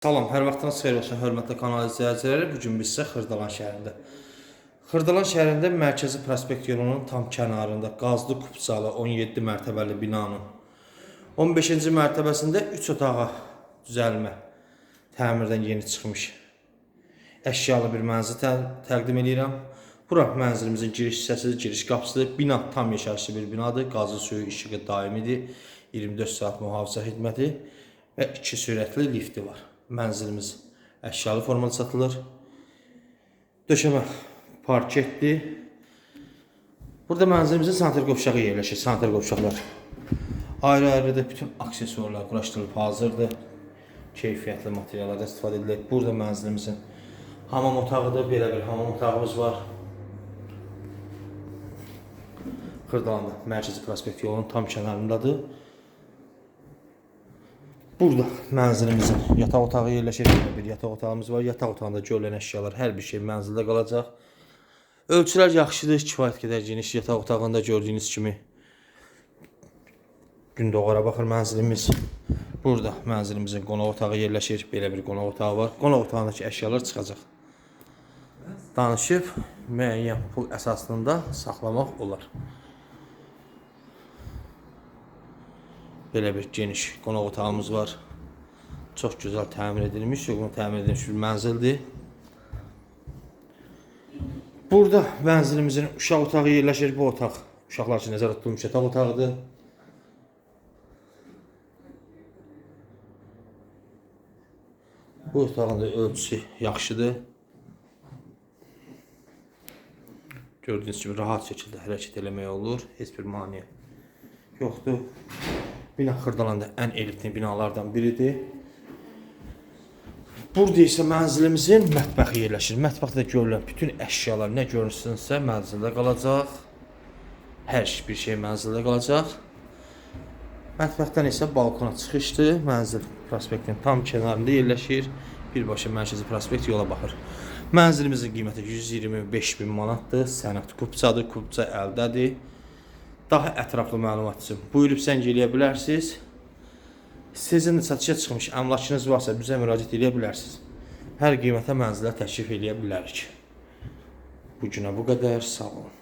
Salam, hər vaxtınız xeyir olsun, hörmətli kanal izləyiciləri. Bu gün biz isə Xırdalan şəhərində. Xırdalan şəhərində Mərkəzi Prospekt yolunun tam kənarında qazlı kupçalı 17 mərtəbəli binanın 15-ci mərtəbəsində 3 otağa düzəlmə təmirdən yeni çıxmış əşyalı bir mənzil tə təqdim edirəm. Bura mənzilimizin giriş hissəsidir, giriş qapısıdır. Bina tam yaşayışlı bir binadır. Qazı suyu işığı daimidir. 24 saat mühafizə xidməti və 2 sürətli lifti var. Mənzilimiz əşyalı formada satılır. Döşəmə parketdir. Burada mənzilimizin sanitar qovşağı yerləşir. Sanitar qovşaqlar ayrı-ayrı da bütün aksesuarlar quraşdırılıb hazırdır. Keyfiyyətli materiallardan istifadə edilir. Burada mənzilimizin hamam otağıdır. Belə bir hamam otağımız var. Xırdalanda Mərkəzi Prospekt yolunun tam kənarındadır. Burada mənzilimizin yataq otağı yerləşir. Bir yataq otağımız var. Yataq otağında görülən əşyalar, hər bir şey mənzildə qalacaq. Ölçülər yaxşıdır, kifayət qədər geniş yataq otağında gördüyünüz kimi. Gündoğara baxır mənzilimiz. Burada mənzilimizin qonaq otağı yerləşir. Belə bir qonaq otağı var. Qonaq otağındakı əşyalar çıxacaq. Danışıb müəyyən pul əsasında saxlamaq olar. Belə bir geniş qonaq otağımız var. Çox gözəl təmir edilmiş, uyğun təmir edilmiş bir mənzildir. Burada mənzilimizin uşaq otağı yerləşir. Bu otaq uşaqlar üçün nəzərdə tutulmuş yataq otağıdır. Bu otağın da ölçüsü yaxşıdır. Gördüyünüz kimi rahat şəkildə hərəkət eləmək olur. Heç bir maneə yoxdur. Bina Xırdalanda ən elitli binalardan biridir. Burada isə mənzilimizin mətbəxi yerləşir. Mətbəxdə görülən bütün əşyalar nə görünsünsə mənzildə qalacaq. Hər bir şey mənzildə qalacaq. Mətbəxdən isə balkona çıxışdır. Mənzil prospektin tam kənarında yerləşir. Birbaşa Mərkəzi Prospekt yola baxır. Mənzilimizin qiyməti 125 min manatdır. Sənəd kupçadır, kupça əldədir. Daha ətraflı məlumat üçün buyurub zəng eləyə bilərsiniz. Sizin satışa çıxmış əmlakınız varsa bizə müraciət eləyə bilərsiniz. Hər qiymətə mənzilə təklif eləyə bilərik. Bu günə bu qədər. Sağ olun.